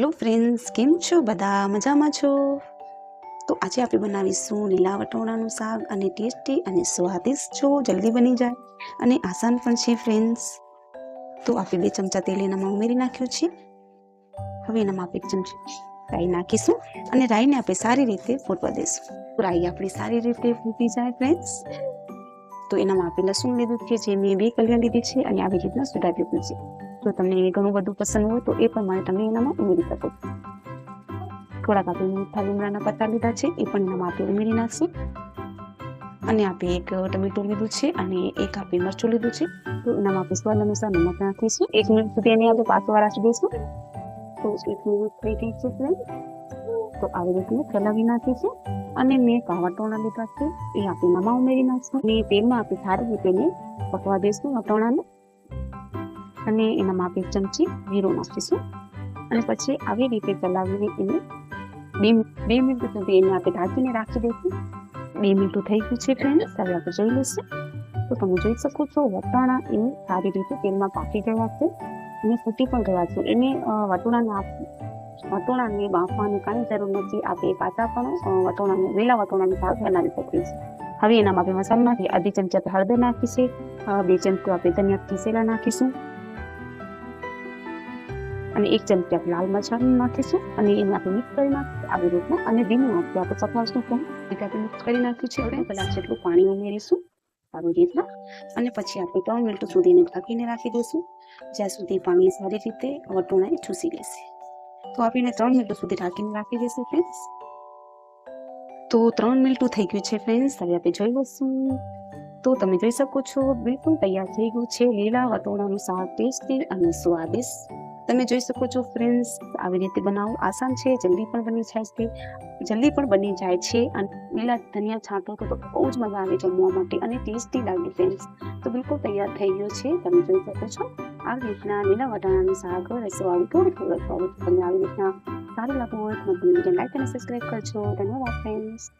Hello friends, કેમ છો? બધા મજામાં છો? તો આજે આપણે બનાવીશું લીલા વટોણાનું શાક અને ટેસ્ટી અને સ્વાદિષ્ટ જો જલ્દી બની જાય અને આસાન પણ છે ફ્રેન્ડ્સ. તો આપણે બે ચમચા તેલ એનામાં ઉમેરી નાખ્યું છે. હવે એનામાં આપણે એક ચમચી રાઈ નાખીશું અને રાઈને આપણે સારી રીતે ફૂટવા દઈશું. રાઈ આપણી સારી રીતે ફૂટી જાય ફ્રેન્ડ્સ. તો એનામાં આપણે લસણ લીધું છે જે મેં બે કલિયા લીધી છે અને આવી રીતના સુધારી લીધું છે. જો તમને ઘણું બધું પસંદ હોય તો એ પ્રમાણે તમે એનામાં ઉમેરી શકો. થોડાક આપણે મીઠા લીમડાના પત્તા લીધા છે, એ પણ એનામાં આપણે ઉમેરી નાખશું. અને આપણે એક ટમેટું લીધું છે અને એક આપણે મરચું લીધું છે. તો એનામાં આપણે સ્વાદ અનુસાર નમક નાખીશું. એક મિનિટ સુધી એને આપણે પાછો રાખી દઈશું તો એક મિનિટ થઈ ગઈ છે તો આવી રીતે ફેલાવી નાખીશું. અને મેં કાવટોણા લીધા છે, એ આપણે નમા ઉમેરી નાખશું. અને તેલમાં આપણે સારી રીતે પકવા દઈશું વટોણાને અને એનામાં બે ચમચી જીરું નાખીશું. અને પછી આવી રીતે ચલાવીને એને બે બે મિનિટ સુધી એને આપણે ઢાંકીને રાખી દઈશું. બે મિનિટ થઈ ગયું છે ફ્રેન્ડ્સ હવે આપણે જોઈ લઈશું. તો તમે જોઈ શકો છો, વટાણા એ સારી રીતે તેલમાં પાકી ગયા છે અને ફૂટી પણ ગયા છે. એને વટોણાને વટોણાને બાફવાની કાંઈ જરૂર નથી. આપણે પાછા પણ વટોણાને લીલા વટોણાનું શાક બનાવી શકીએ છીએ. હવે એનામાં આપણે મસાલો નાખી અડધી ચમચી આપણે હળદર નાખીશું બે ચમચી આપણે ધનિયા ખીસેલા નાખીશું. અને એક ચમચી આપણે લાલ મરચાં નાખીશું અને એને આપણે મિક્સ કરી નાખીશું આવી રીતના. અને ધીમું નાખી આપણે સફાવશું પણ એટલે આપણે મિક્સ કરી નાખ્યું છે. આપણે પહેલાં જેટલું પાણી ઉમેરીશું આવી રીતના. અને પછી આપણે ત્રણ મિનિટ સુધી એને ઢાંકીને રાખી દઈશું. જ્યાં સુધી પાણી સારી રીતે વટોણાએ ચૂસી લેશે. તો આપણે ત્રણ મિનિટ સુધી ઢાંકીને રાખી દઈશું ફ્રેન્ડ્સ તો ત્રણ મિનિટ થઈ ગયું છે ફ્રેન્ડ્સ હવે આપણે જોઈ લઈશું. તો તમે જોઈ શકો છો, બિલકુલ તૈયાર થઈ ગયું છે. લીલા વટોણાનું શાક ટેસ્ટી અને સ્વાદિષ્ટ. તમે જોઈ શકો છો ફ્રેન્ડ્સ આવી રીતે બનાવવું આસાન છે, જલ્દી પણ બની જાય છે, જલ્દી પણ બની જાય છે અને લીલા ધનિયા છાંટો તો બહુ જ મજા આવે જમવા માટે અને ટેસ્ટી લાગે ફ્રેન્ડ્સ તો બિલકુલ તૈયાર થઈ ગયો છે, તમે જોઈ શકો છો. આવી રીતના લીલા વટાણાનું શાક રસવાળું થોડું થોડું થોડું તમને આવી રીતના સારું લાગવું હોય તો લાઈક અને સબસ્ક્રાઈબ કરજો. ધન્યવાદ ફ્રેન્ડ્સ